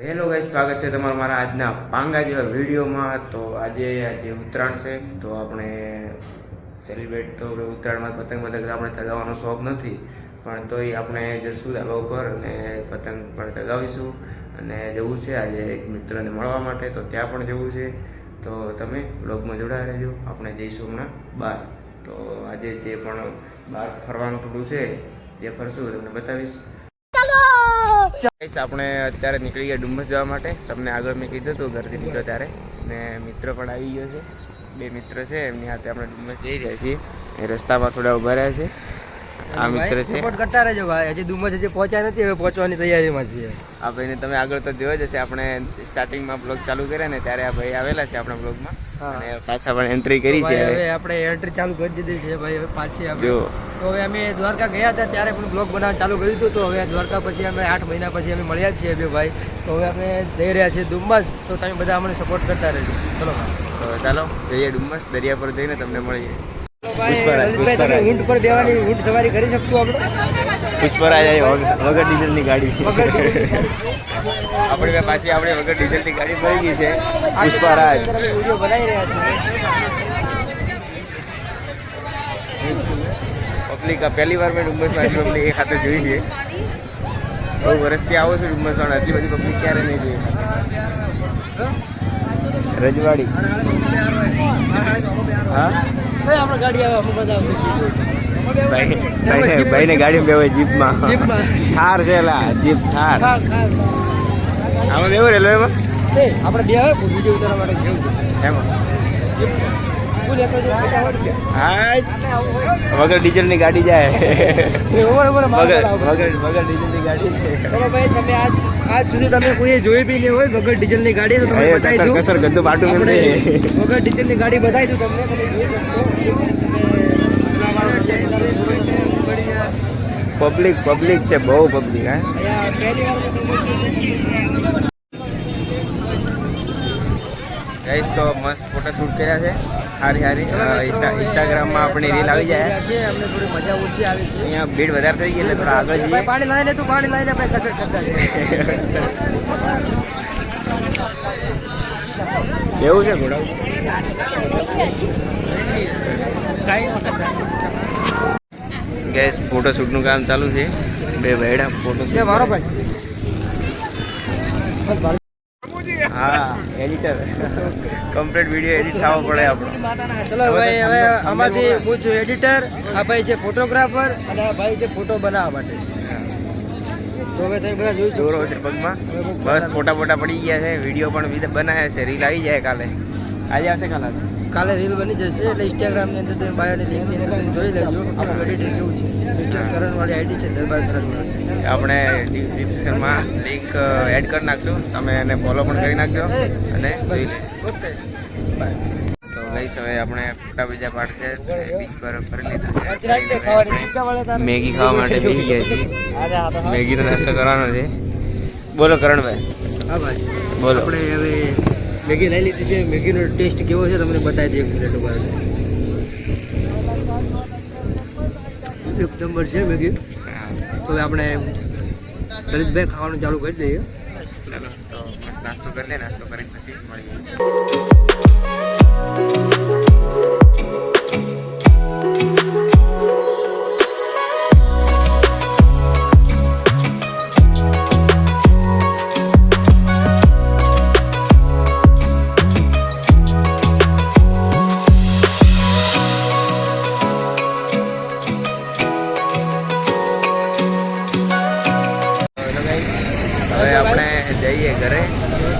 Hello ગાઈ સ્વાગત છે તમારું મારા આજના પાંગા જેવા વિડીયોમાં. તો આજે આજે ઉત્તરાયણ છે, તો આપણે સેલિબ્રેટ તો ઉત્તરાયણમાં પતંગ પતંગ આપણે ચગાવવાનો શોખ નથી, પણ તોય આપણે જશું ધાબા ઉપર અને પતંગ પણ ચગાવીશું. અને જવું છે આજે એક મિત્રને મળવા માટે, તો ત્યાં પણ જવું છે. તો તમે બ્લોગમાં જોડાયા રહેજો, આપણે જઈશું હમણાં બહાર. તો આજે જે પણ બહાર ફરવાનું થોડું છે તે ફરશું, તમને બતાવીશ. આપણે અત્યારે નીકળી ગયા ડુમ્મસ જવા માટે. તમને આગળ મેં કીધું હતું, ઘરથી નીકળ્યો ત્યારે. ને મિત્ર પણ આવી ગયો છે. બે મિત્ર છે, એમની હાથે આપણે ડુમ્મસ જઈ રહ્યા છીએ. રસ્તામાં થોડા ઊભા રહ્યા છે. આ મિત્ર છે. સપોર્ટ કરતા રહેજો ભાઈ. હજી ડુમસ હજી પહોંચ્યા નથી હવે પહોંચવાની તૈયારીમાં છીએ. આ ભાઈને તમે આગળ તો જોયો જ હશે આપણે સ્ટાર્ટિંગમાં બ્લોગ ચાલુ કર્યા ને ત્યારે આ ભાઈ આવેલા છે આપણા બ્લોગમાં અને પાછા પણ એન્ટ્રી કરી છે હવે. આપણે એન્ટ્રી ચાલુ કરી દીધી છે ભાઈ હવે પાછી આપણે. તો હવે અમે દ્વારકા ગયા હતા ત્યારે પણ બ્લોગ બનાવવાનું ચાલુ કર્યું હતું તો હવે દ્વારકા પછી અમે આઠ મહિના પછી અમે મળ્યા છીએ બે ભાઈ. તો હવે અમે જઈ રહ્યા છીએ ડુમ્મસ તો તમે બધા અમને સપોર્ટ કરતા રહેજો. ચલો તો ચાલો જઈએ ડુમ્મસ દરિયા પર જઈને તમને મળીએ. પુષ્પરાજ. ઊંટ પર બેવાની ઊંટ સવારી કરી શકશું આપણે? પુષ્પરાજ વગર ડીઝલની ગાડી. આપણે પાછી આપણે વગર ડીઝલની ગાડી મળી ગઈ છે. પુષ્પરાજ. વીડિયો બનાવી રહ્યા છીએ પબ્લિક પહેલી વાર મેં આટલી પબ્લિક એક હાથે જોઈ છે. બહુ વર્ષથી આવો છું ડુમ્મસમાં આટલી બધી પબ્લિક ક્યારે નહીં જોઈ રજવાડી. હા? આપણે ગાડી આવે ભાઈ ભાઈને ભાઈને ગાડી બેવાય જીપમાં. જીપમાં. થાર છે લા જીપ થાર. આમાં કેવું રેલવેમાં? આપણે બે હવે વીડિયો ઉતારવા માટે જવું પડશે. એમાં. શું ડીઝલની વગર ગાડી જાય. વગર વગર ડીઝલ ડીઝલની ગાડી ચલો ભાઈ તમે આજ આજ સુધી તમે કોઈ જોઈ બી નહીં હોય વગર ડીઝલની ગાડી તો હવે બતાવી દઉં. કસર ગંદુ વગર ડીઝલની ગાડી બતાવી દઉં તમને તમે જોઈ પબ્લિક પબ્લિક છે બહુ પબ્લિક હા. પહેલી વાર મેં તમને ગાઈસ તો મસ્ત ફોટોશૂટ કર્યા છે. સારી સારી ઇન્સ્ટાગ્રામમાં આપણી રીલ આવી જાય. મજા ઓછી આવી છે અહીંયા ભીડ વધારે થઈ ગઈ એટલે થોડા આગળ જઈએ. પાણી લાવીને તું પાણી લાવીને આપણે કચર કરતા એવું છે, ઘોડા? ગેસ ફોટોશૂટનું કામ ચાલુ છે. બે ભાઈડા ફોટો મારો ભાઈ. હા એડિટર કમ્પ્લીટ વીડિયો એડિટ થવો પડે આપણો. ચલો ભાઈ હવે આમાંથી હું છું એડિટર આ ભાઈ છે ફોટોગ્રાફર અને આ ભાઈ છે ફોટો બનાવવા માટે. તો હવે તમે બધા જોઈ જોરો છે પગમાં. બસ ફોટા ફોટા પડી ગયા છે. વીડિયો પણ બનાવ્યા છે. રીલ આવી જાય કાલે. આજે આવશે કાલે? કાલે રીલ બની જશે એટલે ઇન્સ્ટાગ્રામ અંદર તમે બાયોની લિંક અંદર જોઈ લેજો. આપણું એડિટિંગ કેવું છે? મિસ્ટર કરણ વાળી આઈડી છે દરબાર કરણ વાળી આપણે ડિસ્ક્રિપ્શનમાં લિંક એડ કરી નાખશું. તમે એને ફોલો પણ કરી નાખજો અને તો ગઈ હવે આપણે ફોટા બીજા પાડશે બીચ પર ફરી લીધા? મેગી ખાવા માટે બેસી ગયા છીએ. મેગીનો નાસ્તો કરવાનો છે. બોલો કરણભાઈ. હા ભાઈ. બોલો. આપણે હવે મેગી લઈ લીધી છે. મેગીનો ટેસ્ટ કેવો છે તમને બતાવી દઈએ એક મિનિટ ઉપર. એક નંબર છે મેગી. હવે આપણે લલિતભાઈ ખાવાનું ચાલુ કરી દઈએ. ચાલો, તો નાસ્તો કરી લે, નાસ્તો કરીને પછી મળીએ.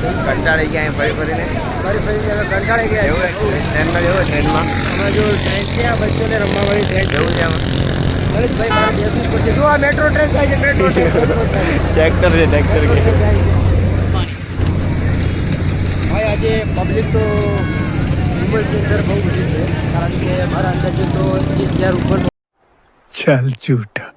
કંટાળી ગયા અહીં ફરી ફરીને? ફરી ફરીને કંટાળી ગયા એવું ટ્રેનમાં જવું ટ્રેનમાં? અમે જો ટ્રેન છે આ બચ્ચોને રમવા વાળી ટ્રેન જવું છે ભાઈ મારે બેસવું જો આ મેટ્રો ટ્રેન થાય છે મેટ્રો ટ્રેક્ટર છે ભાઈ આજે પબ્લિક તો અંદર બહુ બધી છે. કારણ કે મારા અંદાજે તો ત્રીસ ચાલ જૂઠા.